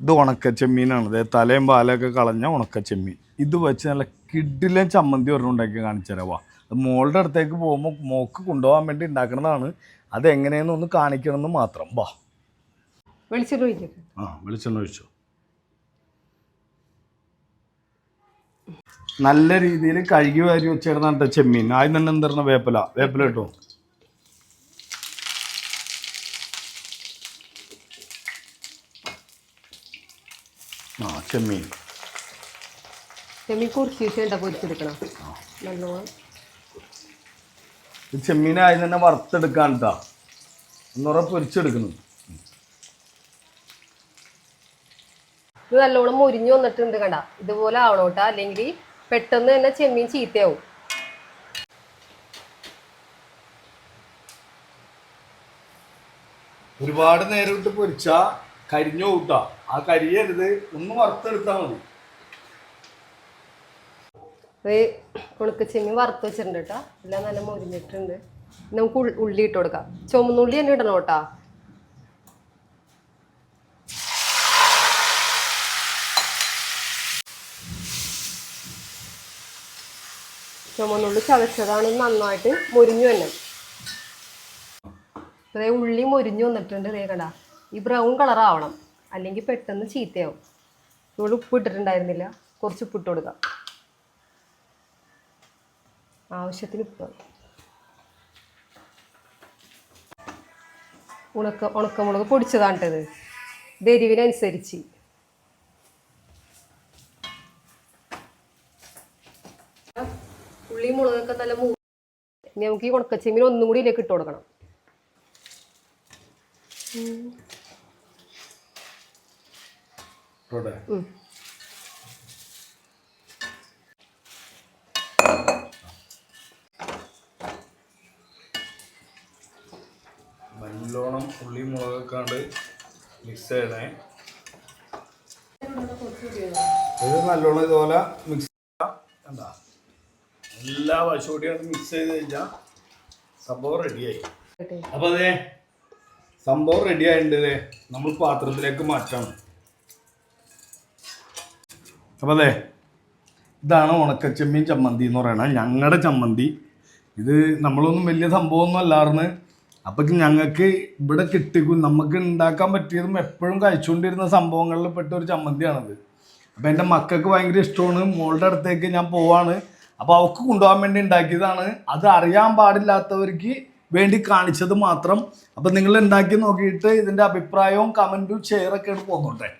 ഇത് ഉണക്ക ചെമ്മീനാണ് ദേ തലയും പാലൊക്കെ കളഞ്ഞ ഉണക്ക ചെമ്മീൻ ഇത് വെച്ച് നല്ല കിഡിലെ ചമ്മന്തി ഒരെണ്ണം ഉണ്ടാക്കി കാണിച്ചു തരാം. വാ. അത് മോളുടെ അടുത്തേക്ക് പോകുമ്പോൾ മോക്ക് കൊണ്ടുപോകാൻ വേണ്ടി ഉണ്ടാക്കുന്നതാണ്. അതെങ്ങനെയെന്ന് ഒന്ന് കാണിക്കണമെന്ന് മാത്രം. വാ. വെളിച്ചെണ്ണ ഒഴിക്കും ആ വെളിച്ചെണ്ണ ഒഴിച്ചു. നല്ല രീതിയിൽ കഴുകി വാരി വെച്ചിരുന്ന ചെമ്മീൻ. ആദ്യം തന്നെ എന്താ വേപ്പില. വേപ്പില കിട്ടും ആ ചെമ്മീൻ. ചെമ്മീൻ കുറിച്ച് വെച്ചിട്ട് പൊരിച്ചെടുക്കണം? നല്ലോണം. ഈ ചെമ്മീൻ ആദ്യം തന്നെ വറുത്തെടുക്കാൻ കേട്ടോ ഒന്നുറ പൊരിച്ചെടുക്കുന്നു. ഇത് നല്ലോണം മുരിഞ്ഞു വന്നിട്ടുണ്ട് കണ്ട. ഇതുപോലെ ആവണോട്ട. അല്ലെങ്കിൽ പെട്ടെന്ന് തന്നെ ചെമ്മീൻ ചീത്തയാവും. ഒരുപാട് നേരം ഇട്ട് പൊരിച്ചാ കരിഞ്ഞു കൂട്ടാ. ആ കരിയരുത്. ഒന്ന് വറുത്തെടുത്താൽ മതി. ഇത് ഉണക്ക വറുത്ത് വെച്ചിട്ടുണ്ട് കേട്ടോ. എല്ലാം നല്ല മുരിഞ്ഞിട്ടുണ്ട്. നമുക്ക് ഉള്ളി ഇട്ട് കൊടുക്കാം. ചുമന്നുള്ളി തന്നെ ഇടണം കേട്ടോ. ചുമന്നുള്ളി ചതച്ചതാണ് നന്നായിട്ട് മുരിഞ്ഞു തന്നെ ഉള്ളി മുരിഞ്ഞു വന്നിട്ടുണ്ട് ഇതേ ഈ ബ്രൗൺ കളർ ആവണം. അല്ലെങ്കിൽ പെട്ടെന്ന് ചീത്തയാവും. ഇവിടെ ഉപ്പ് ഇട്ടിട്ടുണ്ടായിരുന്നില്ല. കുറച്ച് ഉപ്പ് ഇട്ട് കൊടുക്കാം. ആവശ്യത്തിന് ഉപ്പ്. ഉണക്ക ഉണക്കമുളക് പൊടിച്ചതാണ് ഇത് എരിവിനനുസരിച്ച്. ഉള്ളി മുളകൊക്കെ നല്ല മൂ നമുക്ക് ഈ ഉണക്കച്ചെമ്മീൻ ഒന്നും കൂടി ഇതിലേക്ക് ഇട്ട് കൊടുക്കണം. ഇവിടെ. നല്ലോണം ഉള്ളി മുളകൊക്കെ മിക്സ് ചെയ്യണേ. ഇത് നല്ലോണം ഇതുപോലെ മിക്സ് എന്താ എല്ലാ വശോടിയാണ് മിക്സ് ചെയ്ത് കഴിഞ്ഞാൽ സംഭവം റെഡിയായി അപ്പോൾ അതെ സംഭവം റെഡി ആയിട്ടുണ്ട് നമ്മൾ പാത്രത്തിലേക്ക് മാറ്റാം അപ്പോൾ അതെ ഇതാണ് ഉണക്കച്ചെമ്മീൻ ചമ്മന്തി എന്ന് പറയുന്നത് ഞങ്ങളുടെ ചമ്മന്തി. ഇത് നമ്മളൊന്നും വലിയ സംഭവമൊന്നും അല്ലായിരുന്നു അപ്പം ഞങ്ങൾക്ക് ഇവിടെ കിട്ടിക്കും നമുക്ക് ഉണ്ടാക്കാൻ പറ്റിയതും എപ്പോഴും കഴിച്ചുകൊണ്ടിരുന്ന സംഭവങ്ങളിൽ പെട്ട ഒരു ചമ്മന്തിയാണത്. അപ്പം എന്റെ മക്കൾക്ക് ഭയങ്കര ഇഷ്ടമാണ് മോളുടെ അടുത്തേക്ക് ഞാൻ പോവാണ്. അപ്പോൾ അവൾക്ക് കൊണ്ടുപോകാൻ വേണ്ടി ഉണ്ടാക്കിയതാണ് അത് അറിയാൻ പാടില്ലാത്തവർക്ക് വേണ്ടി കാണിച്ചത് മാത്രം. അപ്പം നിങ്ങൾ ഉണ്ടാക്കി നോക്കിയിട്ട് ഇതിന്റെ അഭിപ്രായവും കമന്റും ഷെയറൊക്കെ പോകുന്നുണ്ടേ